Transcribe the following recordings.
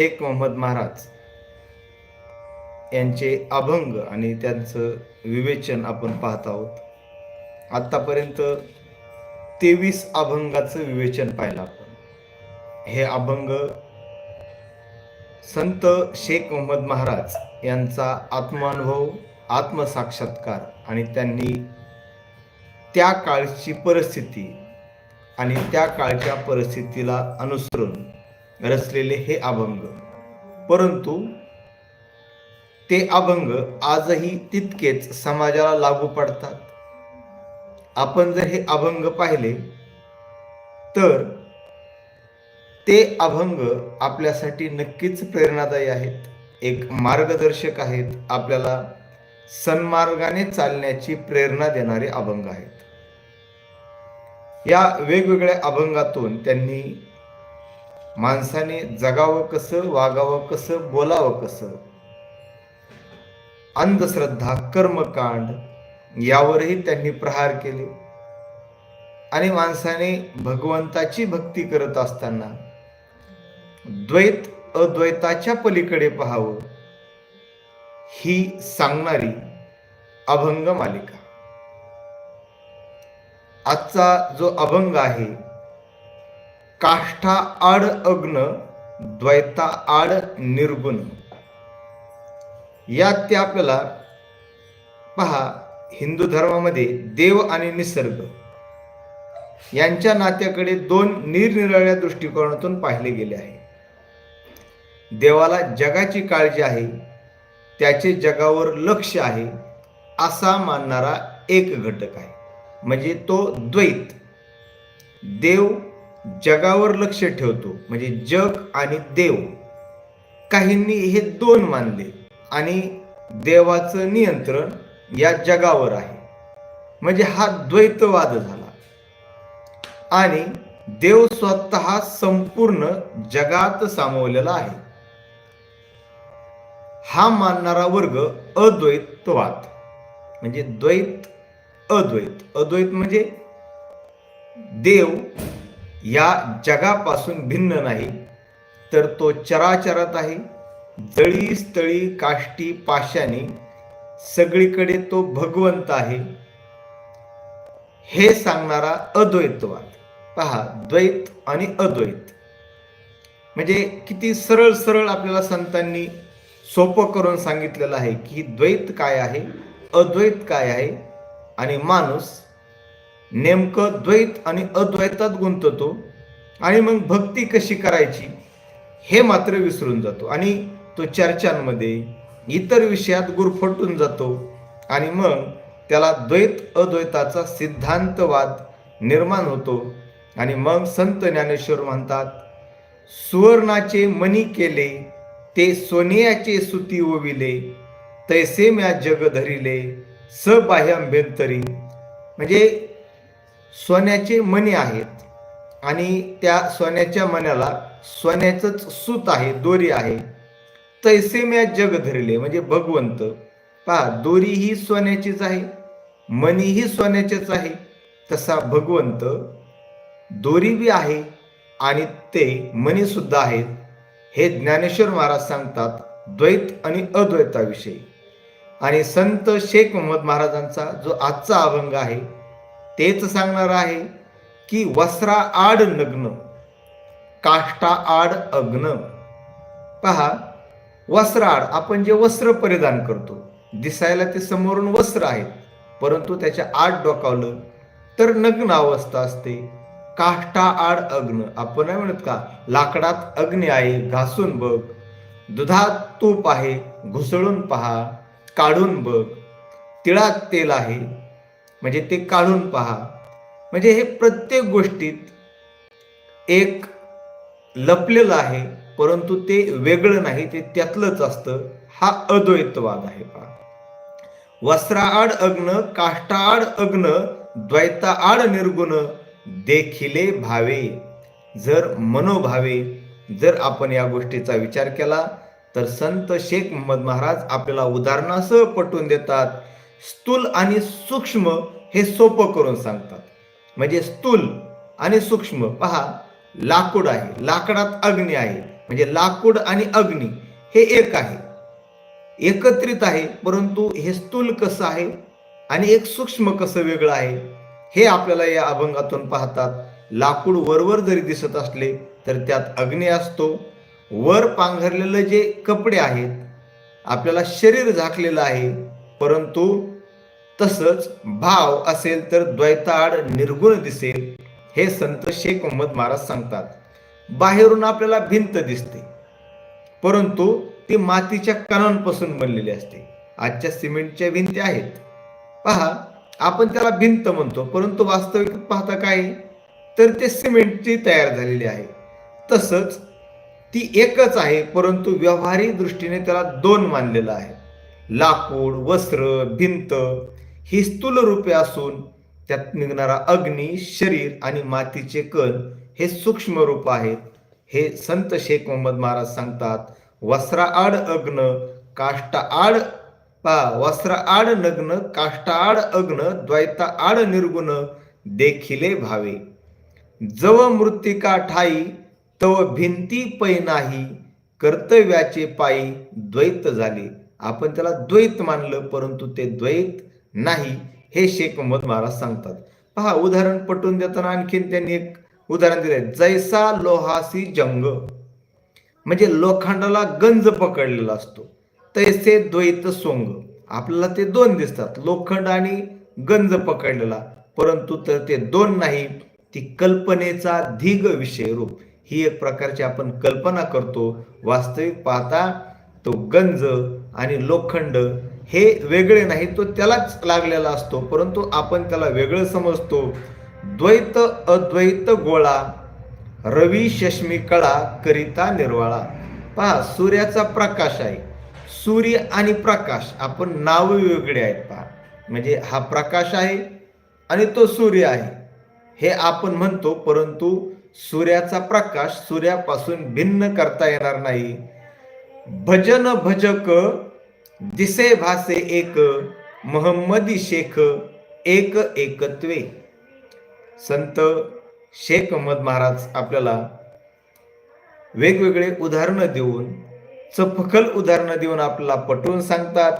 शेख मोहम्मद महाराज यांचे अभंग आणि त्यांचं विवेचन आपण पाहत आहोत. आत्तापर्यंत तेवीस अभंगाचं विवेचन पाहिलं आपण. हे अभंग संत शेख मोहम्मद महाराज यांचा आत्मानुभव आत्मसाक्षात्कार आणि त्यांनी त्या काळची परिस्थिती आणि त्या काळच्या परिस्थितीला अनुसरून रचलेले हे अभंग. परंतु ते अभंग आजही तितकेच समाजाला लागू पडतात. आपण जर हे अभंग पाहिले तर ते अभंग आपल्यासाठी नक्कीच प्रेरणादायी आहेत. एक मार्गदर्शक आहेत आपल्याला सन्मार्गाने चालण्याची प्रेरणा देणारे अभंग आहेत. या वेगवेगळ्या अभंगातून त्यांनी माणसाने जगावं कसं वागावं कसं बोलावं कसं? अंधश्रद्धा कर्मकांड यावरही त्यांनी प्रहार केले. आणि माणसाने भगवंताची भक्ती करत असताना द्वैत अद्वैताच्या पलीकडे पहावं ही सांगणारी अभंग मालिका. आजचा जो अभंग आहे काष्ठा आड अग्न द्वैता आड निर्गुण. यात ते आपल्याला पहा हिंदू धर्मामध्ये देव आणि निसर्ग यांच्या नात्याकडे दोन निरनिराळ्या दृष्टिकोनातून पाहिले गेले आहे. देवाला जगाची काळजी आहे त्याचे जगावर लक्ष आहे असा मानणारा एक घटक आहे. म्हणजे तो द्वैत. देव जगावर लक्ष ठेवतो म्हणजे जग आणि देव. काहींनी हे दोन मानले आणि देवाचं नियंत्रण या जगावर आहे. म्हणजे हा द्वैतवाद झाला. आणि देव स्वतः संपूर्ण जगात सामावलेला आहे. हा मानणारा वर्ग अद्वैतवाद. म्हणजे द्वैत अद्वैत. अद्वैत म्हणजे देव या जगापासून भिन्न नाही तर तो चराचरात आहे. जळी स्थळी काष्टी पाशाने सगळीकडे तो भगवंत आहे. हे सांगणारा अद्वैतवाद. पहा द्वैत आणि अद्वैत. म्हणजे किती सरळ सरळ आपल्याला संतांनी सोपं करून सांगितलेलं आहे की द्वैत काय आहे अद्वैत काय आहे आणि माणूस नेमकं द्वैत आणि अद्वैतात गुंततो आणि मग भक्ती कशी करायची हे मात्र विसरून जातो. आणि तो चर्चांमध्ये इतर विषयात गुरफटून जातो आणि मग त्याला द्वैत अद्वैताचा सिद्धांतवाद निर्माण होतो. आणि मग संत ज्ञानेश्वर म्हणतात सुवर्णाचे मनी केले ते सोनियाचे सुती ओविले तैसे म्या जग धरिले सबाह्यांभ्यंतरी म्हणजे सोन्याचे मणी आहेत आणि त्या सोन्याच्या मण्याला सोन्याचंच सूत आहे दोरी आहे. तैसे म्या जग धरले म्हणजे भगवंत. पहा दोरी ही सोन्याचीच आहे मणी ही सोन्याचेच आहे. तसा भगवंत दोरी बी आहे आणि ते मणी सुद्धा आहेत. हे ज्ञानेश्वर महाराज सांगतात द्वैत आणि अद्वैताविषयी. आणि संत शेख मोहम्मद महाराजांचा जो आजचा अभंग आहे तेच सांगणार आहे की वस्त्रा आड नग्न काष्टा आड अग्न. पहा वस्त्राड आपण जे वस्त्र परिधान करतो दिसायला ते समोरून वस्त्र आहेत परंतु त्याच्या आड डोकावलं तर नग्न अवस्था असते. काष्टा आड अग्न आपण नाही म्हणत का लाकडात अग्नी आहे घासून बघ. दुधात तूप आहे घुसळून पहा काढून बघ. तिळात तेल आहे म्हणजे ते काढून पहा. म्हणजे हे प्रत्येक गोष्टीत एक लपलेलं आहे परंतु ते वेगळं नाही ते त्यातलंच असतं. हा अद्वैतवाद आहे पहा. वस्त्राआड अग्न काष्टाआड अग्न द्वैताआड निर्गुण देखिले भावे. जर मनोभावे जर आपण या गोष्टीचा विचार केला तर संत शेख मोहम्मद महाराज आपल्याला उदाहरणासह पटवून देतात. स्थूल आणि सूक्ष्म हे सोपं करून सांगतात. म्हणजे स्थूल आणि सूक्ष्म पहा लाकूड आहे लाकडात अग्नी आहे. म्हणजे लाकूड आणि अग्नी हे एक आहे. एकत्रित आहे परंतु हे स्थूल कसं आहे आणि एक सूक्ष्म कसं वेगळं आहे हे आपल्याला या अभंगातून पाहतात. लाकूड वरवर जरी दिसत असले तर त्यात अग्नी असतो. वर पांघरलेलं जे कपडे आहेत आपल्याला शरीर झाकलेलं आहे परंतु तसंच भाव असेल तर द्वैताड निर्गुण दिसेल हे संत शेख मोहम्मद महाराज सांगतात. बाहेरून आपल्याला भिंत दिसते परंतु ती मातीच्या कणांपासून बनलेली असते. आजच्या सिमेंटच्या भिंती आहेत. पहा आपण त्याला भिंत म्हणतो परंतु वास्तविक पाहता काय? तर ते सिमेंटची तयार झालेली आहे. तसंच ती एकच आहे परंतु व्यवहारिक दृष्टीने त्याला दोन मानलेलं आहे. लाकूड वस्त्र भिंत ही स्थूल रूपे असून त्यात निघणारा अग्नी शरीर आणि मातीचे कण हे सूक्ष्म रूप आहेत. हे संत शेख मोहम्मद महाराज सांगतात वस्त्रा आड अग्न काष्टा आड पा वस्त्रा आड नग्न काष्टा आड अग्न द्वैता आड निर्गुण देखिले भावे. जव मृत्तिका ठाई तव भिंती पै नाही कर्तव्याचे पायी द्वैत झाले. आपण त्याला द्वैत मानलं परंतु ते द्वैत नाही हे शेख मोहम्मद महाराज सांगतात. पहा उदाहरण पटवून देताना आणखीन त्यांनी एक उदाहरण दिलंय. जैसा लोहासी जंग. म्हणजे लोखंडाला गंज पकडलेला असतो. तैसे द्वैत सोंग. आपल्याला ते दोन दिसतात लोखंड आणि गंज पकडलेला. परंतु तर ते दोन नाही ती कल्पनेचा धीग विषय रूप. ही एक प्रकारची आपण कल्पना करतो. वास्तविक पाहता तो गंज आणि लोखंड हे वेगळे नाही तो त्यालाच लागलेला असतो. परंतु आपण त्याला वेगळं समजतो. द्वैत अद्वैत गोळा रवी शश्मी कळा करिता निर्वाळा. पहा सूर्याचा प्रकाश आहे. सूर्य आणि प्रकाश आपण नाव वेगळे आहेत पहा. म्हणजे हा प्रकाश आहे आणि तो सूर्य आहे. हे आपण म्हणतो परंतु सूर्याचा प्रकाश सूर्यापासून भिन्न करता येणार नाही. भजन भजक दिसे भासे एक महम्मदी शेख एक एकत्वे. संत शेख अहमद महाराज आपल्याला वेगवेगळे उदाहरणं देऊन चपखल उदाहरणं देऊन आपल्याला पटवून सांगतात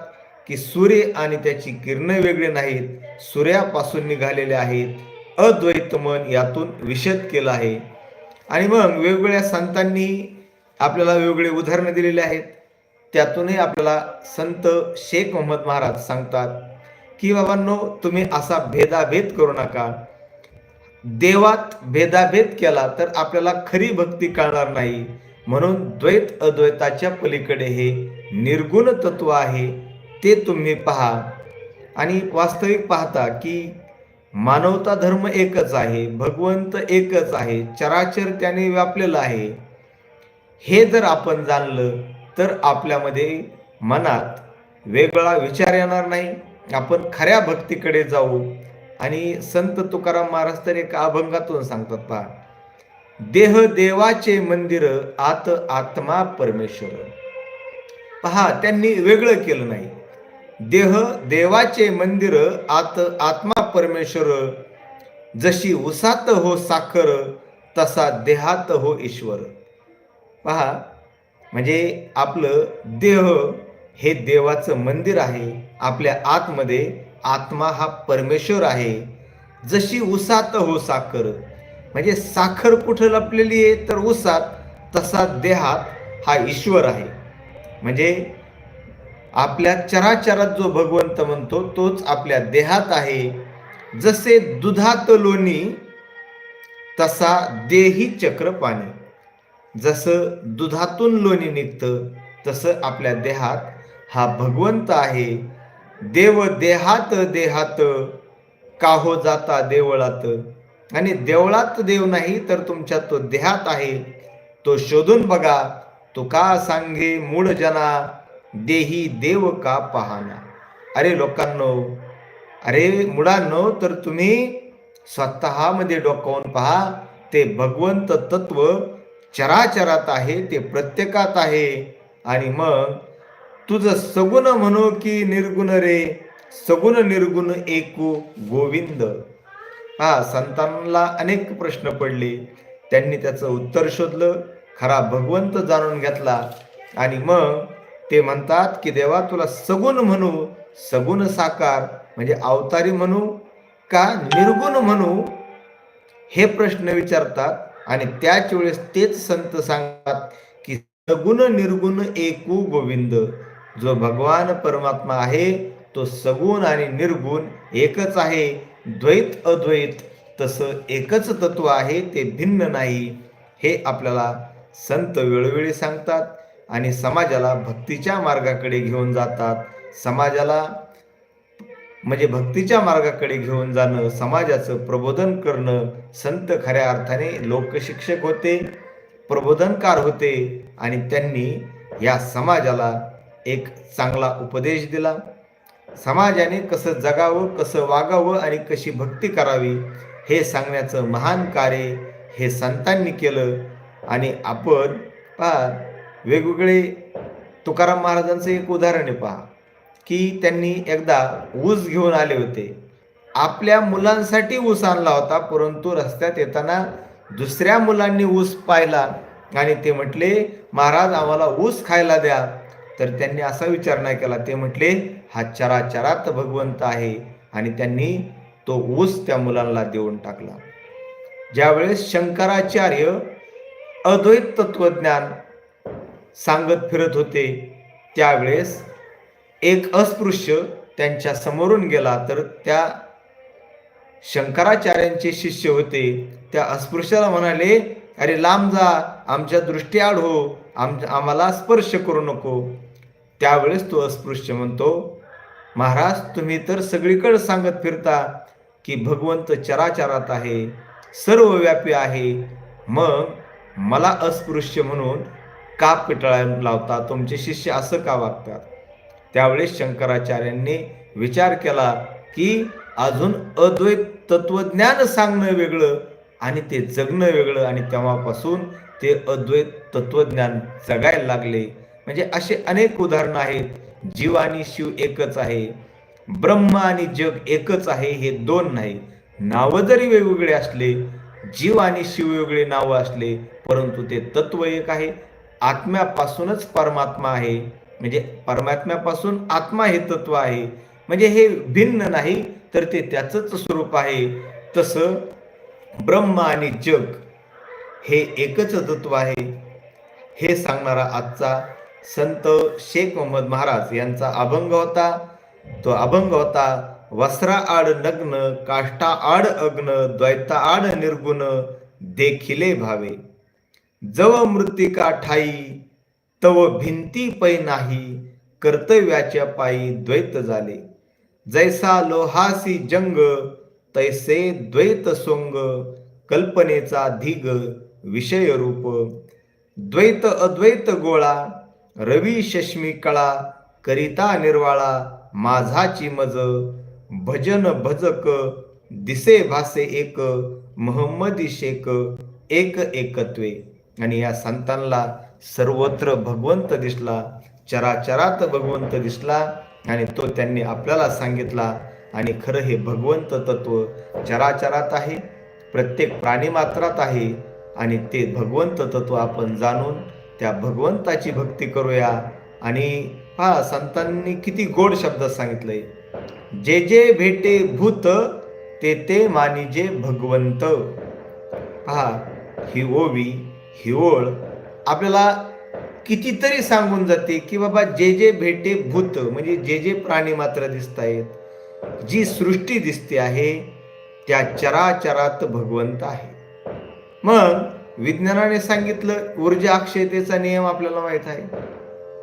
की सूर्य आणि त्याची किरणं वेगळे नाहीत सूर्यापासून निघालेले आहेत अद्वैत मन यातून विशद केलं आहे. आणि मग वेगवेगळ्या संतांनी आपल्याला वेगवेगळे उदाहरणं दिलेले आहेत. त्यातूनही आपल्याला संत शेख मोहम्मद महाराज सांगतात की बाबांनो तुम्ही असा भेदाभेद करू नका. देवात भेदाभेद केला तर आपल्याला खरी भक्ती कळणार नाही. म्हणून द्वैत अद्वैताच्या पलीकडे हे निर्गुण तत्व आहे ते तुम्ही पहा. आणि वास्तविक पाहता की मानवता धर्म एकच आहे भगवंत एकच आहे चराचर त्याने व्यापलेलं आहे. हे जर आपण जाणलं तर आपल्यामध्ये मनात वेगळा विचार येणार नाही. आपण खऱ्या भक्तीकडे जाऊ. आणि संत तुकाराम महाराज तर एका अभंगातून सांगतात पहा देह देवाचे मंदिर आत आत्मा परमेश्वर. पहा त्यांनी वेगळं केलं नाही. देह देवाचे मंदिर आत आत्मा परमेश्वर जशी उसात हो साखर तसा देहात हो ईश्वर. पहा म्हणजे आपलं देह हे देवाचं मंदिर आहे. आपल्या आतमध्ये आत्मा हा परमेश्वर आहे. जशी उसात हो साखर. म्हणजे साखर कुठं लपलेली आहे तर उसात तसा देहात हा ईश्वर आहे. म्हणजे आपल्या चराचरात जो भगवंत म्हणतो तोच आपल्या देहात आहे. जसे दुधात लोणी तसा देही चक्र पाणी जसं दुधातून लोणी निघतं तसं आपल्या देहात हा भगवंत आहे. देव देहात देहात काहो जाता देवळात. आणि देवळात देव नाही तर तुमच्या तो देहात आहे. तो शोधून बघा तो का सांगे मूळ जना देही देव का पाहना. अरे लोकांनो अरे मुळांनो तर तुम्ही स्वतःमध्ये डोकावून पहा ते भगवंत तत्व चराचरात आहे ते प्रत्येकात आहे. आणि मग तुझं सगुण म्हणो की निर्गुण रे सगुण निर्गुण एकू गोविंद. हा संतांना अनेक प्रश्न पडले. त्यांनी त्याचं उत्तर शोधलं खरा भगवंत जाणून घेतला. आणि मग ते म्हणतात की देवा तुला सगुण म्हणू सगुण साकार म्हणजे अवतारी म्हणू का निर्गुण म्हणू? हे प्रश्न विचारतात. आणि त्याच वेळेस तेच संत सांगतात की सगुण निर्गुण एकू गोविंद. जो भगवान परमात्मा आहे तो सगुण आणि निर्गुण एकच आहे. द्वैत अद्वैत तसं एकच तत्व आहे ते भिन्न नाही. हे आपल्याला संत वेळोवेळी सांगतात आणि समाजाला भक्तीच्या मार्गाकडे घेऊन जातात. समाजाला म्हणजे भक्तीच्या मार्गाकडे घेऊन जाणं समाजाचं प्रबोधन करणं संत खऱ्या अर्थाने लोकशिक्षक होते प्रबोधनकार होते आणि त्यांनी या समाजाला एक चांगला उपदेश दिला. समाजाने कसं जगावं कसं वागावं आणि कशी भक्ती करावी हे सांगण्याचं महान कार्य हे संतांनी केलं आणि आपण पहा वेगवेगळे तुकाराम महाराजांचं एक उदाहरण आहे पहा. की त्यांनी एकदा ऊस घेऊन आले होते. आपल्या मुलांसाठी ऊस आणला होता परंतु रस्त्यात येताना दुसऱ्या मुलांनी ऊस पाहिला आणि ते म्हटले महाराज आम्हाला ऊस खायला द्या. तर त्यांनी असा विचार नाही केला. ते म्हटले हा चराचरात भगवंत आहे. आणि त्यांनी तो ऊस त्या मुलांना देऊन टाकला. ज्यावेळेस शंकराचार्य अद्वैत तत्वज्ञान सांगत फिरत होते त्यावेळेस एक अस्पृश्य त्यांच्या समोरून गेला तर त्या शंकराचार्यांचे शिष्य होते. त्या अस्पृश्याला म्हणाले अरे लांब जा आमच्या दृष्टीआड हो आम आम्हाला स्पर्श करू नको. त्यावेळेस तो अस्पृश्य म्हणतो महाराज तुम्ही तर सगळीकडे सांगत फिरता की भगवंत चराचरात आहे सर्वव्यापी आहे. मग मला अस्पृश्य म्हणून का पिटाळायला लावता तुमचे शिष्य असं का वागतात? त्यावेळेस शंकराचार्यांनी विचार केला की अजून अद्वैत तत्वज्ञान सांगणं वेगळं आणि ते जगणं वेगळं आणि तेव्हापासून ते अद्वैत तत्वज्ञान जगायला लागले. म्हणजे असे अनेक उदाहरणं आहेत. जीव आणि शिव एकच आहे. ब्रह्म आणि जग एकच आहे हे दोन नाही. नावं जरी वेगवेगळे असले जीव आणि शिव वेगळे नावं असले परंतु ते तत्व एक आहे. आत्म्यापासूनच परमात्मा आहे. म्हणजे परमात्म्यापासून आत्मा हे तत्व आहे. म्हणजे हे भिन्न नाही तर ते त्याचंच स्वरूप आहे. तसं ब्रह्म आणि जग हे एकच तत्व आहे. हे सांगणारा आजचा संत शेख मोहम्मद महाराज यांचा अभंग होता. तो अभंग होता वस्त्रा आड नग्न काष्टा आड अग्न द्वैता आड निर्गुण देखिले भावे. जव मृतिका ठाई तव भिंती पै नाही कर्तव्याच्या पायी द्वैत झाले. जैसा लोहासी जंग तैसे द्वैत सोंग कल्पनेचा धिग विषय रूप द्वैत अद्वैत गोळा रवी शश्मी कळा करिता निर्वाळा माझाची मज भजन भजक दिसे भासे एक महम्मदी शेक एक एकत्वे. आणि या संतांना सर्वत्र भगवंत दिसला चराचरात भगवंत दिसला आणि तो त्यांनी आपल्याला सांगितला आणि खरं हे भगवंत तत्व चराचरात आहे प्रत्येक प्राणीमात्रात आहे आणि ते भगवंत तत्व आपण जाणून त्या भगवंताची भक्ती करूया. आणि हा संतांनी किती गोड शब्दात सांगितलंय. जे जे भेटे भूत ते ते मानिजे भगवंत. पहा ही ओवी ही ओळ आपल्याला कितीतरी सांगून जाते की बाबा जे जे भेटे भूत म्हणजे जे जे प्राणी मात्र दिसत आहेत जी सृष्टी दिसते आहे त्या चराचरात भगवंत आहे. मग विज्ञानाने सांगितलं ऊर्जा अक्षयतेचा नियम आपल्याला माहीत आहे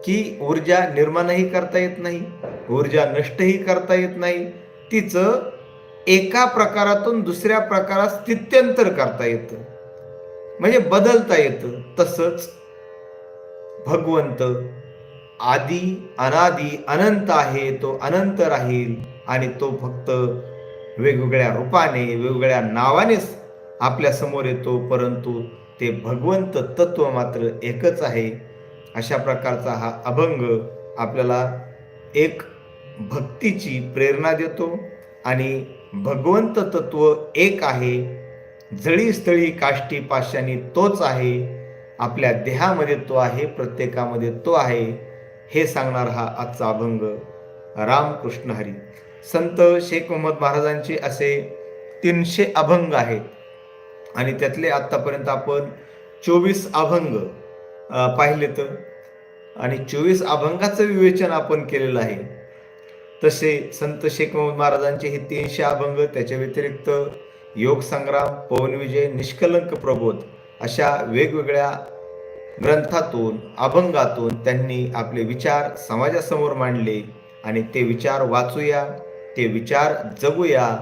की ऊर्जा निर्माणही करता येत नाही ऊर्जा नष्टही करता येत नाही तिचं एका प्रकारातून दुसऱ्या प्रकारात स्थित्यंतर करता येतं. म्हणजे बदलता येतं तसंच भगवंत आदी अनादी अनंत आहे तो अनंत राहील आणि तो फक्त वेगवेगळ्या रूपाने वेगवेगळ्या नावानेच आपल्यासमोर येतो परंतु ते भगवंत तत्व मात्र एकच आहे. अशा प्रकारचा हा अभंग आपल्याला एक भक्तीची प्रेरणा देतो आणि भगवंत तत्व एक आहे. जळी स्थळी काष्टी पाशानी तोच आहे आपल्या देहामध्ये तो आहे प्रत्येकामध्ये तो आहे हे सांगणार हा आजचा अभंग. रामकृष्ण हरी. संत शेख मोहम्मद महाराजांचे असे तीनशे अभंग आहेत. आणि त्यातले आत्तापर्यंत आपण चोवीस अभंग पाहिले तर. आणि चोवीस अभंगाचं विवेचन आपण केलेलं आहे. तसे संत शेख मोहम्मद महाराजांचे हे तीनशे अभंग त्याच्या व्यतिरिक्त योग संग्राम पवनविजय निष्कलंक प्रबोध अशा वेगवेगळ्या ग्रंथातून अभंगातून त्यांनी आपले विचार समाजासमोर मांडले आणि ते विचार वाचूया ते विचार जगूया.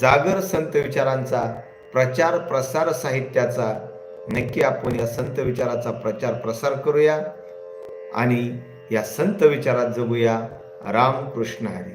जागर संत विचारांचा प्रचार प्रसार साहित्याचा नक्की आपण या संत विचाराचा प्रचार प्रसार करूया आणि या संत विचारात जगूया. रामकृष्ण हरी.